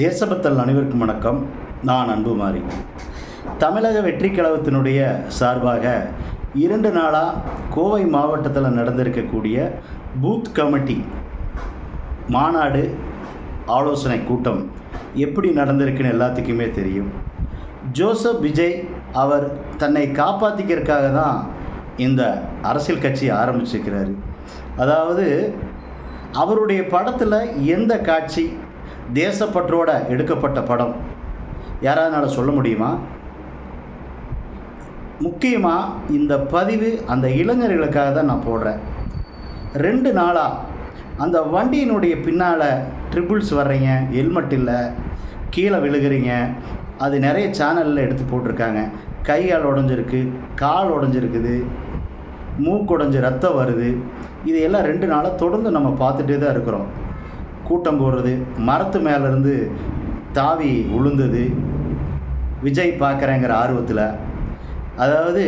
தேசபக்தல் அனைவருக்கும் வணக்கம். நான் அன்புமாரி. தமிழக வெற்றி கழகத்தினுடைய சார்பாக இரண்டு நாளாக கோவை மாவட்டத்தில் நடந்திருக்கக்கூடிய பூத் கமிட்டி மாநாடு ஆலோசனை கூட்டம் எப்படி நடந்திருக்குன்னு எல்லாத்துக்குமே தெரியும். ஜோசப் விஜய் அவர் தன்னை காப்பாற்றிக்கிறதுக்காக தான் இந்த அரசியல் கட்சி ஆரம்பிச்சிருக்கிறாரு. அதாவது அவருடைய படத்தில் எந்த காட்சி தேசப்பற்றோட எடுக்கப்பட்ட படம். யாராவதுனால சொல்ல முடியுமா? முக்கியமாக இந்த பதிவு அந்த இளைஞர்களுக்காக தான் நான் போடுறேன். ரெண்டு நாளாக அந்த வண்டியினுடைய பின்னால் ட்ரிபிள்ஸ் வர்றீங்க ஹெல்மெட் இல்லை கீழே விழுகிறீங்க அது நிறைய சேனலில் எடுத்து போட்டிருக்காங்க. கை கால் உடஞ்சிருக்கு கால் உடஞ்சிருக்குது மூக்கு உடஞ்சி ரத்தம் வருது. இதையெல்லாம் ரெண்டு நாளாக தொடர்ந்து நம்ம பார்த்துட்டே தான் இருக்கிறோம். கூட்டம் போடுறது மரத்து மேலேருந்து தாவி உளுந்தது விஜய் பார்க்குறேங்கிற ஆர்வத்தில். அதாவது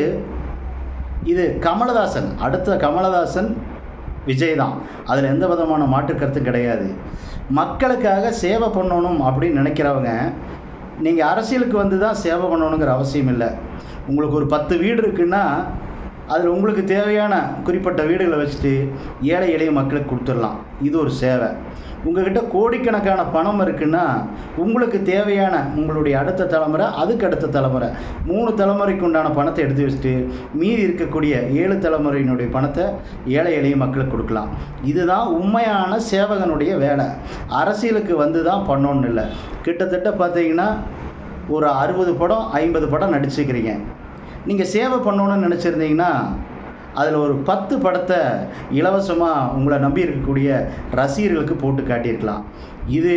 இது கமலதாசன் அடுத்த கமலதாசன் விஜய் தான். அதில் எந்த விதமான மாற்று கருத்தும் கிடையாது. மக்களுக்காக சேவை பண்ணணும் அப்படின்னு நினைக்கிறவங்க நீங்கள் அரசியலுக்கு வந்து தான் சேவை பண்ணணுங்கிற அவசியம் இல்லை. உங்களுக்கு ஒரு பத்து வீடு இருக்குன்னா அதில் உங்களுக்கு தேவையான குறிப்பிட்ட வீடுகளை வச்சுட்டு ஏழை எளிய மக்களுக்கு கொடுத்துடலாம். இது ஒரு சேவை. உங்ககிட்ட கோடிக்கணக்கான பணம் இருக்குன்னா உங்களுக்கு தேவையான உங்களுடைய அடுத்த தலைமுறை அதுக்கு அடுத்த தலைமுறை. மூணு தலைமுறைக்கு உண்டான பணத்தை எடுத்து வச்சுட்டு மீதி இருக்கக்கூடிய ஏழு தலைமுறையினுடைய பணத்தை ஏழை எளிய மக்களுக்கு கொடுக்கலாம். இதுதான் உண்மையான சேவகனுடைய வேலை. அரசியலுக்கு வந்து தான் பண்ணோன்னு இல்லை. கிட்டத்தட்ட பார்த்தீங்கன்னா ஒரு அறுபது படம் ஐம்பது படம் நடிச்சுக்கிறீங்க நீங்கள் சேவை பண்ணணும்னு நினச்சிருந்தீங்கன்னா அதில் ஒரு பத்து படத்தை இலவசமாக உங்களை நம்பி இருக்கக்கூடிய ரசிகர்களுக்கு போட்டு காட்டியிருக்கலாம். இது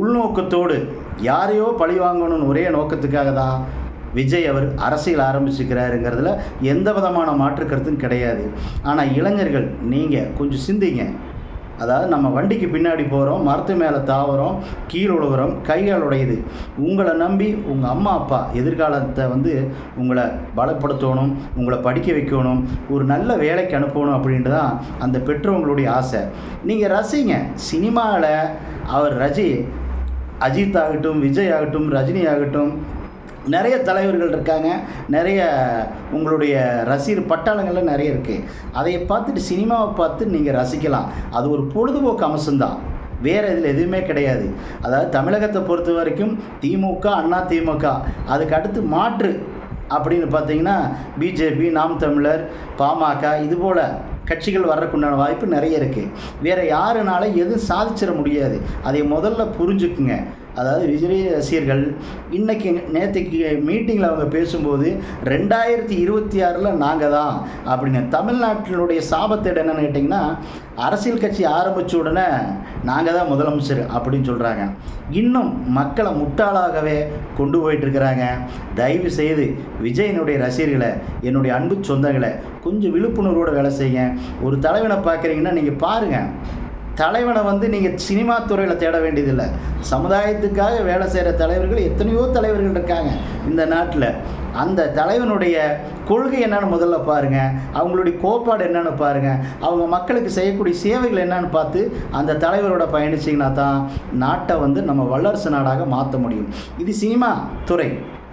உள்நோக்கத்தோடு யாரையோ பழி வாங்கணும்னு ஒரே நோக்கத்துக்காக தான் விஜய் அவர் அரசியல் ஆரம்பிச்சுக்கிறாருங்கிறதுல எந்த விதமான மாற்று கருத்தும் கிடையாது. ஆனால் இளைஞர்கள் நீங்கள் கொஞ்சம் சிந்திங்க. அதாவது நம்ம வண்டிக்கு பின்னாடி போகிறோம் மரத்து மேலே தாவறோம் கீழே உழுவுறோம் கைகால் உடையுது. உங்களை நம்பி உங்கள் அம்மா அப்பா எதிர்காலத்தை வந்து உங்களை பலப்படுத்தணும் உங்களை படிக்க வைக்கணும் ஒரு நல்ல வேலைக்கு அனுப்பணும் அப்படின்ட்டு தான் அந்த பெற்றவங்களுடைய ஆசை. நீங்கள் ரசிங்க சினிமாவில் அவர் ரஜி அஜித் ஆகட்டும் விஜய் ஆகட்டும் ரஜினி ஆகட்டும் நிறைய தலைவர்கள் இருக்காங்க. நிறைய உங்களுடைய ரசிகர் பட்டாளங்கள்லாம் நிறைய இருக்குது அதை பார்த்துட்டு சினிமாவை பார்த்து நீங்கள் ரசிக்கலாம். அது ஒரு பொழுதுபோக்கு அம்சம்தான். வேறு இதில் எதுவுமே கிடையாது. அதாவது தமிழகத்தை பொறுத்த வரைக்கும் திமுக அண்ணா திமுக. அதுக்கு அடுத்து மாற்று அப்படின்னு பார்த்தீங்கன்னா பிஜேபி நாம் தமிழர் பாமக இது போல் கட்சிகள் வர்றதுக்குண்டான வாய்ப்பு நிறைய இருக்குது வேறு யாருனால எதுவும் சாதிச்சிட முடியாது. அதை முதல்ல புரிஞ்சுக்குங்க. அதாவது விஜய் ரசிகர்கள் இன்றைக்கி நேற்றுக்கு மீட்டிங்கில் அவங்க பேசும்போது ரெண்டாயிரத்தி இருபத்தி ஆறில் நாங்கள் தான் அப்படின்னு தமிழ்நாட்டினுடைய சாபத்தேடு என்னென்னு கேட்டிங்கன்னா அரசியல் கட்சி ஆரம்பித்த உடனே நாங்கள் தான் முதலமைச்சர் அப்படின்னு சொல்கிறாங்க இன்னும் மக்களை முட்டாளாகவே கொண்டு போயிட்டுருக்கிறாங்க. தயவு செய்து விஜயனுடைய ரசிகர்களை என்னுடைய அன்பு சொந்தங்களை கொஞ்சம் விழிப்புணர்வோடு வேலை செய்யுங்க. ஒரு தலைவனை பார்க்குறீங்கன்னா நீங்கள் பாருங்கள் தலைவனை வந்து நீங்கள் சினிமா துறையில் தேட வேண்டியதில்லை. சமுதாயத்துக்காக வேலை செய்கிற தலைவர்கள் எத்தனையோ தலைவர்கள் இருக்காங்க இந்த நாட்டில். அந்த தலைவனுடைய கொள்கை என்னன்னு முதல்ல பாருங்கள் அவங்களுடைய கோட்பாடு என்னன்னு பாருங்கள் அவங்க மக்களுக்கு செய்யக்கூடிய சேவைகள் என்னன்னு பார்த்து அந்த தலைவரோட பயணிச்சிங்கன்னா தான் நாட்டை வந்து நம்ம வல்லரசு நாடாக மாற்ற முடியும். இது சினிமா துறை.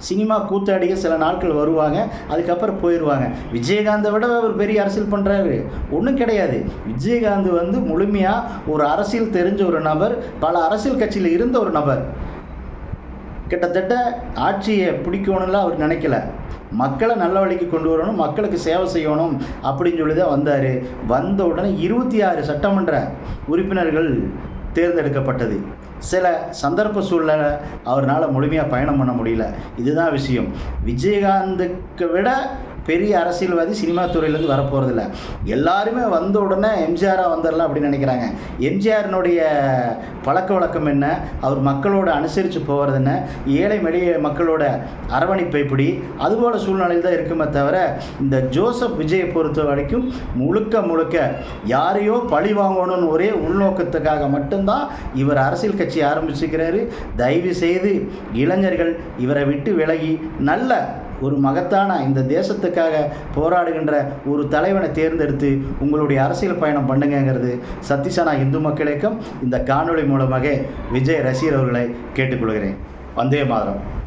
சினிமா கூத்தாடிக சில நாட்கள் வருவாங்க அதுக்கப்புறம் போயிடுவாங்க விஜயகாந்தை விட அவர் பெரிய அரசியல் பண்ணுறாரு ஒன்றும் கிடையாது. விஜயகாந்த் வந்து முழுமையாக ஒரு அரசியல் தெரிஞ்ச ஒரு நபர் பல அரசியல் கட்சியில் இருந்த ஒரு நபர். கிட்டத்தட்ட ஆட்சியை பிடிக்கணும்லாம் அவர் நினைக்கல. மக்களை நல்ல வழிக்கு கொண்டு வரணும் மக்களுக்கு சேவை செய்யணும் அப்படின்னு சொல்லி தான் வந்தார். வந்த உடனே இருபத்தி ஆறு சட்டமன்ற உறுப்பினர்கள் தேர்ந்தெடுக்கப்பட்டது. சில சந்தர்ப்ப சூழ்நிலை அவரால் முழுமையாக பயணம் பண்ண முடியல. இதுதான் விஷயம். விஜயகாந்துக்கு விட பெரிய அரசியல்வாதி சினிமா துறையிலேருந்து வரப்போகிறதில்ல எல்லாருமே வந்த உடனே எம்ஜிஆராக வந்துடலாம் அப்படின்னு நினைக்கிறாங்க. எம்ஜிஆரினுடைய பழக்க வழக்கம் என்ன? அவர் மக்களோட அனுசரித்து போகிறது என்ன? ஏழை மெளிய மக்களோட அரவணைப்பு எப்படி? அதுபோல் சூழ்நிலையில் தான் இருக்குமே தவிர இந்த ஜோசப் விஜயை பொறுத்த வரைக்கும் முழுக்க முழுக்க யாரையோ பழி வாங்கணும்னு ஒரே உள்நோக்கத்துக்காக மட்டும்தான் இவர் அரசியல் கட்சி ஆரம்பிச்சுக்கிறாரு தயவு செய்து இளைஞர்கள் இவரை விட்டு விலகி நல்ல ஒரு மகத்தான இந்த தேசத்துக்காக போராடுகின்ற ஒரு தலைவனை தேர்ந்தெடுத்து உங்களுடைய அரசியல் பயணம் பண்ணுங்கங்கிறது சத்திசனா இந்து மக்கள் இயக்கம். இந்த காணொளி மூலமாக விஜய் ரசிகர் அவர்களை கேட்டுக்கொள்கிறேன். வந்தே மாதரம்.